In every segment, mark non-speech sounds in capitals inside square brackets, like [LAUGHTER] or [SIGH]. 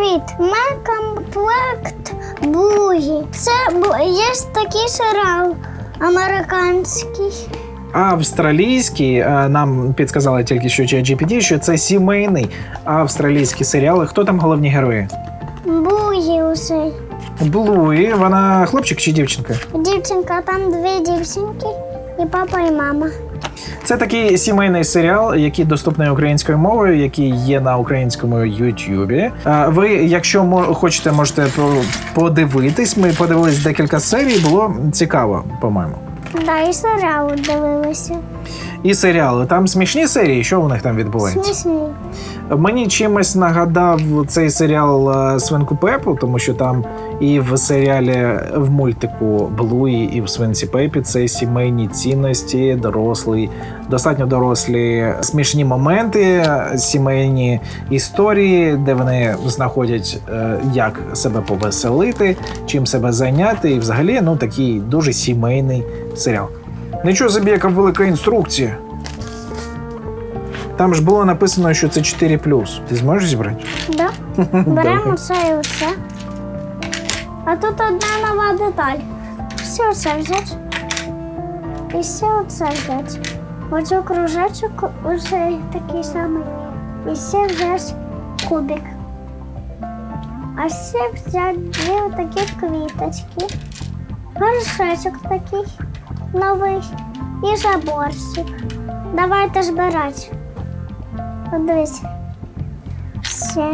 Привіт! Ми комплект Бугі. Це є такий серіал американський. Австралійський, е, нам підказали тільки що ChatGPT, що це сімейний австралійський серіал. Хто там головні герої? Бугі усе. Блуї, вона хлопчик чи дівчинка? Дівчинка, там дві дівчинки, і папа, і мама. Це такий сімейний серіал, який доступний українською мовою, який є на українському Ютубі. Ви, якщо хочете, можете подивитись. Ми подивились декілька серій, було цікаво, по-моєму. Да, і серіал дивилися. І серіали. Там смішні серії, що у них там відбувається? Смішні. Мені чимось нагадав цей серіал е, Свинку Пепу, тому що там і в серіалі в мультику Блуї, і в Свинці Пепі це сімейні цінності, дорослі, достатньо дорослі смішні моменти, сімейні історії, де вони знаходять, е, як себе повеселити, чим себе зайняти, і взагалі ну такий дуже сімейний серіал. Нічого собі, яка велика інструкція. Там ж було написано, що це 4 Ти зможеш зібрати? Да. [LAUGHS] Беремо це і оце. А тут одна нова деталь. Все це взяти. І все це взяти. Оцю кружечок уже такий самий. І все взяти кубик. А ще взяти дві такі квіточки. Горшечок такий новий і заборчик. Давайте збирати. Дивіться. Все.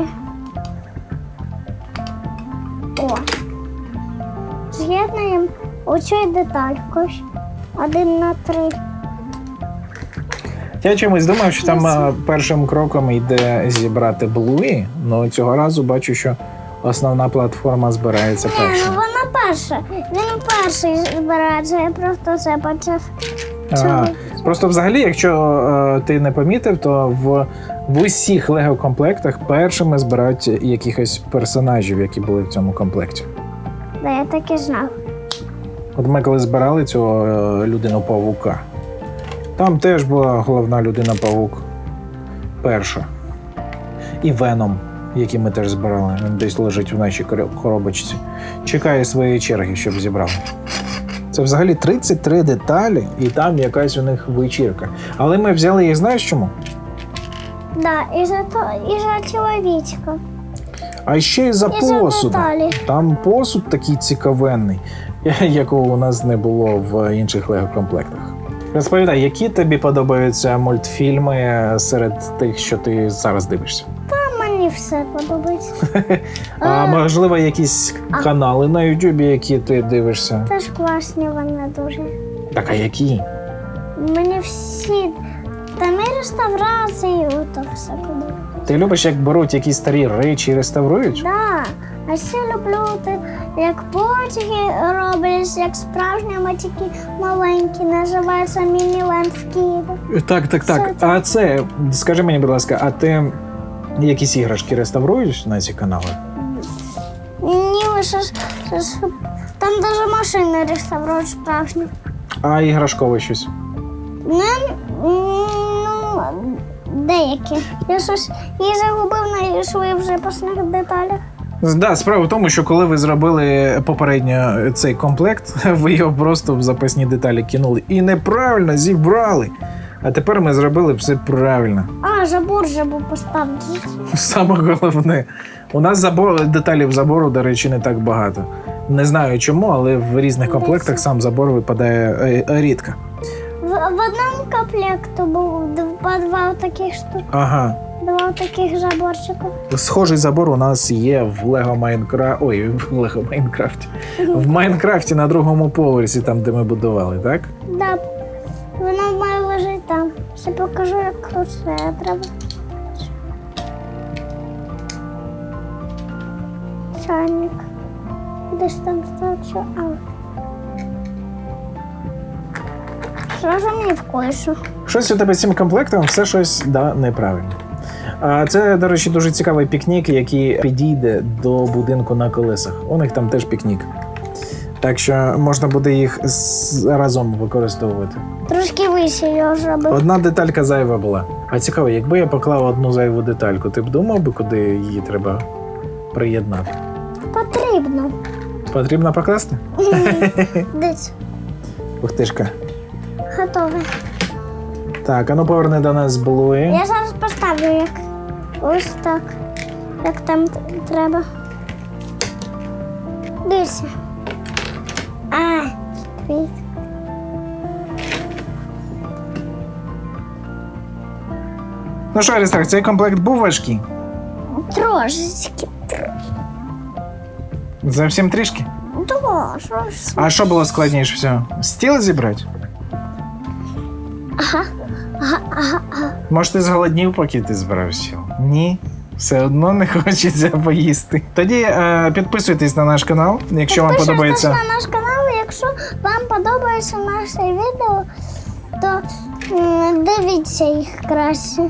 О. З'єднуємо оцю детальку. Один на три. Я чомусь думав, що там е, першим кроком йде зібрати Блуї, але цього разу бачу, що основна платформа збирається ну першою. Вона. Він перший збирається, я просто це почав. А, просто взагалі, якщо е, ти не помітив, то в, в усіх лего комплектах першими збирають якихось персонажів, які були в цьому комплекті. Да, я так і знав. От ми коли збирали цього е, людину павука, там теж була головна людина павук. Перша. І Веном, який ми теж збирали. Він десь лежить в нашій коробочці. Чекає своєї черги, щоб зібрали. Це взагалі 33 деталі, і там якась у них вечірка. Але ми взяли їх, знаєш чому? Да, і за то, і за чоловічка. А ще й за І посуд. Там посуд такий цікавенний, [LAUGHS] якого у нас не було в інших лего комплектах. Розповідай, які тобі подобаються мультфільми серед тих, що ти зараз дивишся? А все подобається. [LAUGHS] А Е, можливо, якісь а. канали на Ютубі, які ти дивишся? Теж класні вони дуже. Так, а які? Мені всі. Там і реставрації, ото все подобається. Ти любиш, як беруть якісь старі речі і реставрують? Да. А ще люблю, те, як потяги роблять, як справжні матіки маленькі, називаються міні-ленд. Так, так, так. А це, скажи мені, будь ласка, а ти якісь іграшки реставруєш на ці канали? Ні, лише ж- ж- там навіть машини реставрують справжні. А іграшкове щось? Ну, ну, деякі. Я щось її загубив, знайшли в запасних деталях. Да, справа в тому, що коли ви зробили попередньо цей комплект, [LAUGHS] ви його просто в запасні деталі кинули і неправильно зібрали. А тепер ми зробили все правильно. А, забор же був поставлений. Саме головне, у нас забор, деталів забору, до речі, не так багато. Не знаю чому, але в різних комплектах сам забор випадає е, е, рідко. В, в одному комплекту був по два таких штук, Ага. два таких заборчика. Схожий забор у нас є в Лего Майнкрафт. Ой, в Лего Майнкрафті. [LAUGHS] В Майнкрафті на другому поверсі, там, де ми будували, так? Да, Ще покажу, як це треба. Чайник. Десь там став а. Зразу мені в койшу. Щось у тебе з цим комплектом все щось да, неправильно. Це, до речі, дуже цікавий пікнік, який підійде до будинку на колесах. У них там теж пікнік. Так що можна буде їх разом використовувати. Трошки вище його зробив. Одна деталька зайва була. А цікаво, якби я поклав одну зайву детальку, ти б думав би, куди її треба приєднати? Потрібно. Потрібно покласти? [LAUGHS] Десь. Ух ти жка. Готове. Так, а ну поверни до нас Блуї. Я зараз поставлю як ось так. Як там треба. Дивися. А, твій. Ну що, Аристарх, цей комплект був важкий? Трошечки. Зовсім трішки. Трошечки. А що було складніше всього? Стіл зібрати? Ага. Ага, ага, ага. Може, ти зголоднів, поки ти збирав стіл? Ні. Все одно не [LAUGHS] хочеться поїсти. Тоді е, підписуйтесь на наш канал, якщо вам Підписуйтесь подобається. на наш канал, якщо вам подобається наше відео, то дивіться їх краще.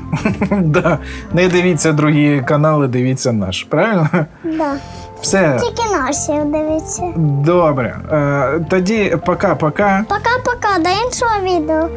[LAUGHS] да. Не дивіться другі канали, дивіться наш. Правильно? Да. Все Тільки наші дивіться. добре. Е, тоді пока-пока. Пока-пока, до іншого відео.